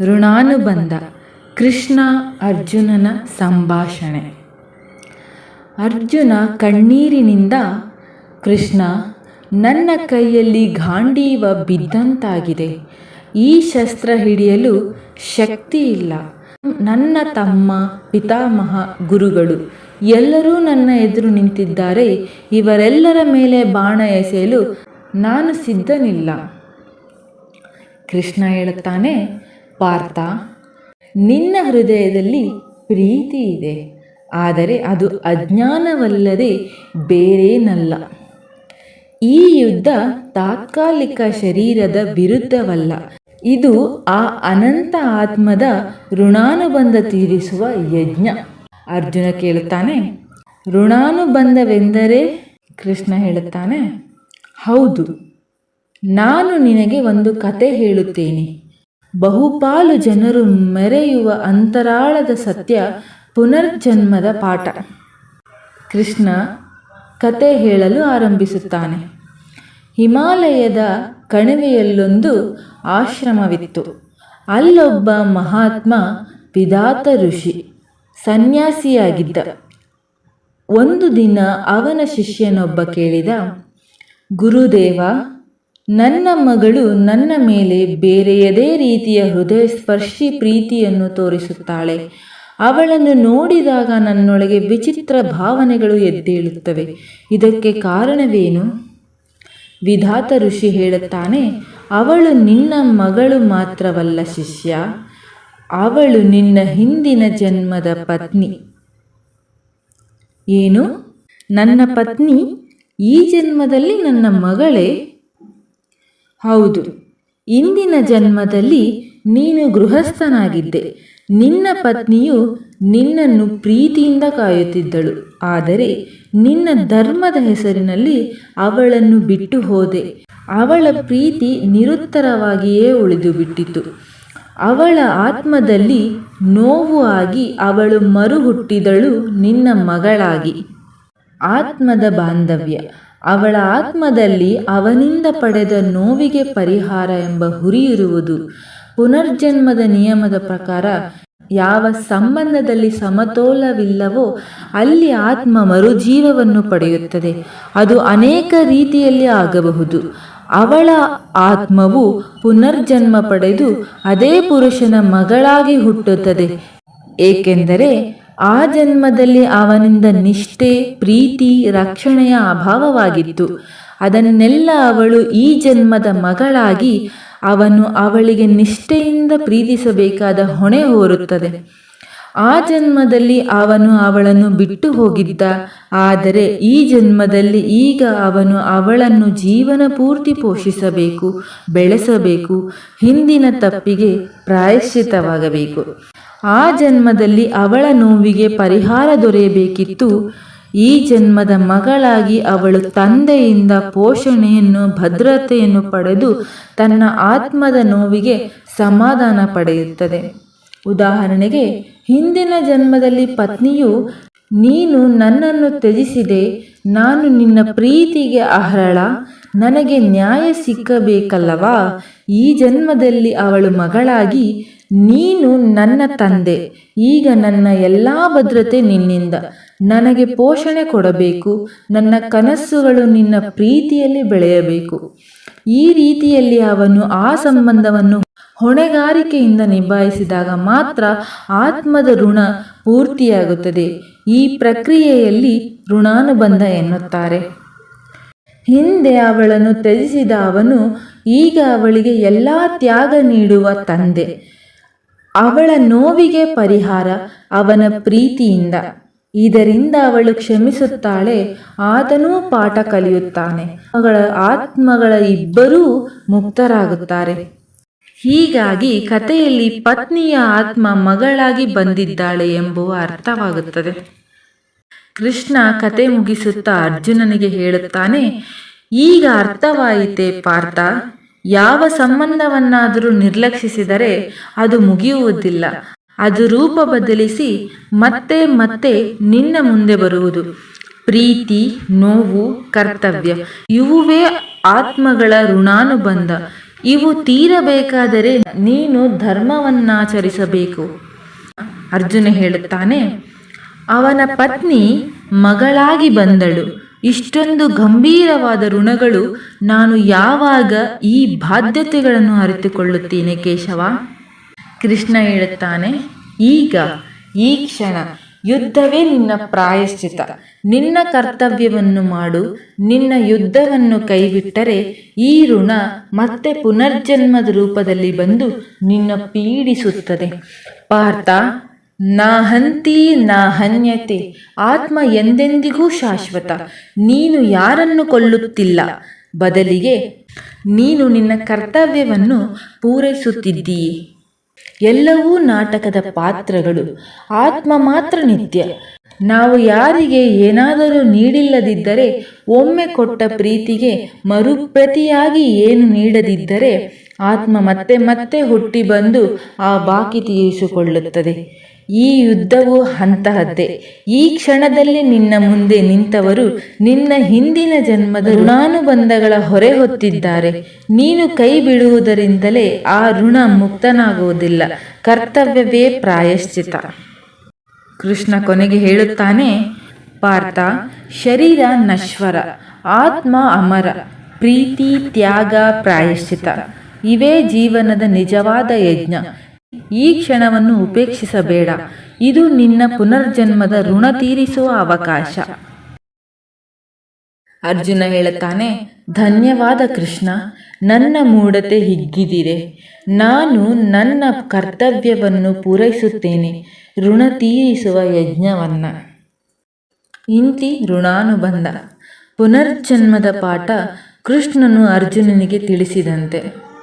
ಋಣಾನುಬಂಧ. ಕೃಷ್ಣ ಅರ್ಜುನನ ಸಂಭಾಷಣೆ. ಅರ್ಜುನ ಕಣ್ಣೀರಿನಿಂದ, ಕೃಷ್ಣ, ನನ್ನ ಕೈಯಲ್ಲಿ ಗಾಂಡೀವ ಬಿದ್ದಂತಾಗಿದೆ. ಈ ಶಸ್ತ್ರ ಹಿಡಿಯಲು ಶಕ್ತಿ ಇಲ್ಲ. ನನ್ನ ತಮ್ಮ, ಪಿತಾಮಹ, ಗುರುಗಳು ಎಲ್ಲರೂ ನನ್ನ ಎದುರು ನಿಂತಿದ್ದಾರೆ. ಇವರೆಲ್ಲರ ಮೇಲೆ ಬಾಣ ಎಸೆಯಲು ನಾನು ಸಿದ್ಧನಿಲ್ಲ. ಕೃಷ್ಣ ಹೇಳುತ್ತಾನೆ ಪಾರ್ಥ, ನಿನ್ನ ಹೃದಯದಲ್ಲಿ ಪ್ರೀತಿ ಇದೆ. ಆದರೆ ಅದು ಅಜ್ಞಾನವಲ್ಲದೆ ಬೇರೇನಲ್ಲ. ಈ ಯುದ್ಧ ತಾತ್ಕಾಲಿಕ ಶರೀರದ ವಿರುದ್ಧವಲ್ಲ. ಇದು ಆ ಅನಂತ ಆತ್ಮದ ಋಣಾನುಬಂಧ ತೀರಿಸುವ ಯಜ್ಞ. ಅರ್ಜುನ ಕೇಳುತ್ತಾನೆ, ಋಣಾನುಬಂಧವೆಂದರೆ, ಕೃಷ್ಣ ಹೇಳುತ್ತಾನೆ, ಹೌದು, ನಾನು ನಿನಗೆ ಒಂದು ಕತೆ ಹೇಳುತ್ತೇನೆ. ಬಹುಪಾಲು ಜನರು ಮೆರೆಯುವ ಅಂತರಾಳದ ಸತ್ಯ ಪುನರ್ಜನ್ಮದ ಪಾಠ. ಕೃಷ್ಣ ಕತೆ ಹೇಳಲು ಆರಂಭಿಸುತ್ತಾನೆ. ಹಿಮಾಲಯದ ಕಣಿವೆಯಲ್ಲೊಂದು ಆಶ್ರಮವಿತ್ತು. ಅಲ್ಲೊಬ್ಬ ಮಹಾತ್ಮ ಪಿದಾತ ಋಷಿ, ಸನ್ಯಾಸಿಯಾಗಿದ್ದ. ಒಂದು ದಿನ ಅವನ ಶಿಷ್ಯನೊಬ್ಬ ಕೇಳಿದ, ಗುರುದೇವ ನನ್ನ ಮಗಳು ನನ್ನ ಮೇಲೆ ಬೇರೆಯದೇ ರೀತಿಯ ಹೃದಯ ಸ್ಪರ್ಶಿ ಪ್ರೀತಿಯನ್ನು ತೋರಿಸುತ್ತಾಳೆ. ಅವಳನ್ನು ನೋಡಿದಾಗ ನನ್ನೊಳಗೆ ವಿಚಿತ್ರ ಭಾವನೆಗಳು ಎದ್ದೇಳುತ್ತವೆ. ಇದಕ್ಕೆ ಕಾರಣವೇನು? ವಿಧಾತ ಋಷಿ ಹೇಳುತ್ತಾನೆ, ಅವಳು ನಿನ್ನ ಮಗಳು ಮಾತ್ರವಲ್ಲ ಶಿಷ್ಯ. ಅವಳು ನಿನ್ನ ಹಿಂದಿನ ಜನ್ಮದ ಪತ್ನಿ. ಏನು? ನನ್ನ ಪತ್ನಿ ಈ ಜನ್ಮದಲ್ಲಿ ನನ್ನ ಮಗಳೇ? ಹೌದು. ಇಂದಿನ ಜನ್ಮದಲ್ಲಿ ನೀನು ಗೃಹಸ್ಥನಾಗಿದ್ದೆ. ನಿನ್ನ ಪತ್ನಿಯು ನಿನ್ನನ್ನು ಪ್ರೀತಿಯಿಂದ ಕಾಯುತ್ತಿದ್ದಳು. ಆದರೆ ನಿನ್ನ ಧರ್ಮದ ಹೆಸರಿನಲ್ಲಿ ಅವಳನ್ನು ಬಿಟ್ಟು ಹೋದೆ. ಅವಳ ಪ್ರೀತಿ ನಿರುತ್ತರವಾಗಿಯೇ ಉಳಿದು ಬಿಟ್ಟಿತು. ಅವಳ ಆತ್ಮದಲ್ಲಿ ನೋವು ಆಗಿ ಅವಳು ಮರುಹುಟ್ಟಿದಳು ನಿನ್ನ ಮಗಳಾಗಿ. ಆತ್ಮದ ಬಾಂಧವ್ಯ. ಅವಳ ಆತ್ಮದಲ್ಲಿ ಅವನಿಂದ ಪಡೆದ ನೋವಿಗೆ ಪರಿಹಾರ ಎಂಬ ಹುರಿಯಿರುವುದು ಪುನರ್ಜನ್ಮದ ನಿಯಮದ ಪ್ರಕಾರ ಯಾವ ಸಂಬಂಧದಲ್ಲಿ ಸಮತೋಲವಿಲ್ಲವೋ ಅಲ್ಲಿ ಆತ್ಮ ಮರುಜೀವವನ್ನು ಪಡೆಯುತ್ತದೆ. ಅದು ಅನೇಕ ರೀತಿಯಲ್ಲಿ ಆಗಬಹುದು. ಅವಳ ಆತ್ಮವು ಪುನರ್ಜನ್ಮ ಪಡೆದು ಅದೇ ಪುರುಷನ ಮಗಳಾಗಿ ಹುಟ್ಟುತ್ತದೆ. ಏಕೆಂದರೆ ಆ ಜನ್ಮದಲ್ಲಿ ಅವನಿಂದ ನಿಷ್ಠೆ, ಪ್ರೀತಿ, ರಕ್ಷಣೆಯ ಅಭಾವವಾಗಿತ್ತು. ಅದನ್ನೆಲ್ಲ ಅವಳು ಈ ಜನ್ಮದ ಮಗಳಾಗಿ ಅವನು ಅವಳಿಗೆ ನಿಷ್ಠೆಯಿಂದ ಪ್ರೀತಿಸಬೇಕಾದ ಹೊಣೆ ಹೊರುತ್ತದೆ. ಆ ಜನ್ಮದಲ್ಲಿ ಅವನು ಅವಳನ್ನು ಬಿಟ್ಟು ಹೋಗಿದ್ದ. ಆದರೆ ಈ ಜನ್ಮದಲ್ಲಿ ಈಗ ಅವನು ಅವಳನ್ನು ಜೀವನ ಪೂರ್ತಿ ಪೋಷಿಸಬೇಕು, ಬೆಳೆಸಬೇಕು, ಹಿಂದಿನ ತಪ್ಪಿಗೆ ಪ್ರಾಯಶ್ಚಿತವಾಗಬೇಕು ಆ ಜನ್ಮದಲ್ಲಿ ಅವಳ ನೋವಿಗೆ ಪರಿಹಾರ ದೊರೆಯಬೇಕಿತ್ತು. ಈ ಜನ್ಮದ ಮಗಳಾಗಿ ಅವಳು ತಂದೆಯಿಂದ ಪೋಷಣೆಯನ್ನು, ಭದ್ರತೆಯನ್ನು ಪಡೆದು ತನ್ನ ಆತ್ಮದ ನೋವಿಗೆ ಸಮಾಧಾನ ಪಡೆಯುತ್ತದೆ. ಉದಾಹರಣೆಗೆ, ಹಿಂದಿನ ಜನ್ಮದಲ್ಲಿ ಪತ್ನಿಯು, ನೀನು ನನ್ನನ್ನು ತ್ಯಜಿಸಿದೆ, ನಾನು ನಿನ್ನ ಪ್ರೀತಿಗೆ ಅಹರಳ ನನಗೆ ನ್ಯಾಯ ಸಿಕ್ಕಬೇಕಲ್ಲವಾ? ಈ ಜನ್ಮದಲ್ಲಿ ಅವಳು ಮಗಳಾಗಿ ನೀನು ನನ್ನ ತಂದೆ. ಈಗ ನನ್ನ ಎಲ್ಲ ಭದ್ರತೆ ನಿನ್ನಿಂದ. ನನಗೆ ಪೋಷಣೆ ಕೊಡಬೇಕು. ನನ್ನ ಕನಸುಗಳು ನಿನ್ನ ಪ್ರೀತಿಯಲ್ಲಿ ಬೆಳೆಯಬೇಕು. ಈ ರೀತಿಯಲ್ಲಿ ಅವನು ಆ ಸಂಬಂಧವನ್ನು ಹೊಣೆಗಾರಿಕೆಯಿಂದ ನಿಭಾಯಿಸಿದಾಗ ಮಾತ್ರ ಆತ್ಮದ ಋಣ ಪೂರ್ತಿಯಾಗುತ್ತದೆ. ಈ ಪ್ರಕ್ರಿಯೆಯಲ್ಲಿ ಋಣಾನುಬಂಧ ಎನ್ನುತ್ತಾರೆ. ಹಿಂದೆ ಅವಳನ್ನು ತ್ಯಜಿಸಿದ ಅವನು ಈಗ ಅವಳಿಗೆ ಎಲ್ಲ ತ್ಯಾಗ ನೀಡುವ ತಂದೆ. ಅವಳ ನೋವಿಗೆ ಪರಿಹಾರ ಅವನ ಪ್ರೀತಿಯಿಂದ. ಇದರಿಂದ ಅವಳು ಕ್ಷಮಿಸುತ್ತಾಳೆ ಆತನೂ ಪಾಠ ಕಲಿಯುತ್ತಾನೆ. ಅವಳ ಆತ್ಮಗಳ ಇಬ್ಬರೂ ಮುಕ್ತರಾಗುತ್ತಾರೆ. ಹೀಗಾಗಿ ಕಥೆಯಲ್ಲಿ ಪತ್ನಿಯ ಆತ್ಮ ಮಗಳಾಗಿ ಬಂದಿದ್ದಾಳೆ ಎಂಬುವ ಅರ್ಥವಾಗುತ್ತದೆ. ಕೃಷ್ಣ ಕತೆ ಮುಗಿಸುತ್ತಾ ಅರ್ಜುನನಿಗೆ ಹೇಳುತ್ತಾನೆ ಈಗ ಅರ್ಥವಾಯಿತೆ ಪಾರ್ಥ ಯಾವ ಸಂಬಂಧವನ್ನಾದರೂ ನಿರ್ಲಕ್ಷಿಸಿದರೆ ಅದು ಮುಗಿಯುವುದಿಲ್ಲ. ಅದು ರೂಪ ಬದಲಿಸಿ ಮತ್ತೆ ಮತ್ತೆ ನಿನ್ನ ಮುಂದೆ ಬರುವುದು. ಪ್ರೀತಿ, ನೋವು, ಕರ್ತವ್ಯ, ಇವುವೇ ಆತ್ಮಗಳ ಋಣಾನುಬಂಧ. ಇವು ತೀರಬೇಕಾದರೆ ನೀನು ಧರ್ಮವನ್ನಾಚರಿಸಬೇಕು. ಅರ್ಜುನ ಹೇಳುತ್ತಾನೆ, ಅವನ ಪತ್ನಿ ಮಗಳಾಗಿ ಬಂದಳು. ಇಷ್ಟೊಂದು ಗಂಭೀರವಾದ ಋಣಗಳು ನಾನು ಯಾವಾಗ ಈ ಬಾಧ್ಯತೆಗಳನ್ನು ಅರಿತುಕೊಳ್ಳುತ್ತೇನೆ ಕೇಶವ? ಕೃಷ್ಣ ಹೇಳುತ್ತಾನೆ, ಈಗ, ಈ ಕ್ಷಣ, ಯುದ್ಧವೇ ನಿನ್ನ ಪ್ರಾಯಶ್ಚಿತ. ನಿನ್ನ ಕರ್ತವ್ಯವನ್ನು ಮಾಡು, ನಿನ್ನ ಯುದ್ಧವನ್ನು ಕೈಬಿಟ್ಟರೆ ಈ ಋಣ ಮತ್ತೆ ಪುನರ್ಜನ್ಮದ ರೂಪದಲ್ಲಿ ಬಂದು ನಿನ್ನ ಪೀಡಿಸುತ್ತದೆ. ಪಾರ್ಥ ನಾ ನಾಹನ್ಯತೆ ಆತ್ಮ ಎಂದೆಂದಿಗೂ ಶಾಶ್ವತ. ನೀನು ಯಾರನ್ನು ಕೊಲ್ಲುತ್ತಿಲ್ಲ? ಬದಲಿಗೆ ನೀನು ನಿನ್ನ ಕರ್ತವ್ಯವನ್ನು ಪೂರೈಸುತ್ತಿದ್ದೀಯೆ. ಎಲ್ಲವೂ ನಾಟಕದ ಪಾತ್ರಗಳು. ಆತ್ಮ ಮಾತ್ರ ನಿತ್ಯ. ನಾವು ಯಾರಿಗೆ ಏನಾದರೂ ನೀಡಿಲ್ಲದಿದ್ದರೆ, ಒಮ್ಮೆ ಕೊಟ್ಟ ಪ್ರೀತಿಗೆ ಮರುಪ್ರತಿಯಾಗಿ ಏನು ನೀಡದಿದ್ದರೆ ಆತ್ಮ ಮತ್ತೆ ಮತ್ತೆ ಹುಟ್ಟಿ ಬಂದು ಆ ಬಾಕಿ ತೀರಿಸಿಕೊಳ್ಳುತ್ತದೆ. ಈ ಯುದ್ಧವು ಅಂತಹದ್ದೇ. ಈ ಕ್ಷಣದಲ್ಲಿ ನಿನ್ನ ಮುಂದೆ ನಿಂತವರು ನಿನ್ನ ಹಿಂದಿನ ಜನ್ಮದ ಋಣಾನುಬಂಧಗಳ ಹೊರೆ ಹೊತ್ತಿದ್ದಾರೆ. ನೀನು ಕೈ ಬಿಡುವುದರಿಂದಲೇ ಆ ಋಣ ಮುಕ್ತನಾಗುವುದಿಲ್ಲ. ಕರ್ತವ್ಯವೇ ಪ್ರಾಯಶ್ಚಿತ ಕೃಷ್ಣ ಕೊನೆಗೆ ಹೇಳುತ್ತಾನೆ, ಪಾರ್ಥ, ಶರೀರ ನಶ್ವರ, ಆತ್ಮ ಅಮರ, ಪ್ರೀತಿ ತ್ಯಾಗ ಪ್ರಾಯಶ್ಚಿತ ಇವೇ ಜೀವನದ ನಿಜವಾದ ಯಜ್ಞ. ಈ ಕ್ಷಣವನ್ನು ಉಪೇಕ್ಷಿಸಬೇಡ. ಇದು ನಿನ್ನ ಪುನರ್ಜನ್ಮದ ಋಣ ತೀರಿಸುವ ಅವಕಾಶ. ಅರ್ಜುನ ಹೇಳುತ್ತಾನೆ ಧನ್ಯವಾದ ಕೃಷ್ಣ, ನನ್ನ ಮೂಢತೆ ಹಿಗ್ಗಿದಿರೆ ನಾನು ನನ್ನ ಕರ್ತವ್ಯವನ್ನು ಪೂರೈಸುತ್ತೇನೆ. ಋಣ ತೀರಿಸುವ ಯಜ್ಞವನ್ನ. ಇಂತಿ ಋಣಾನುಬಂಧ. ಪುನರ್ಜನ್ಮದ ಪಾಠ ಕೃಷ್ಣನು ಅರ್ಜುನನಿಗೆ ತಿಳಿಸಿದಂತೆ.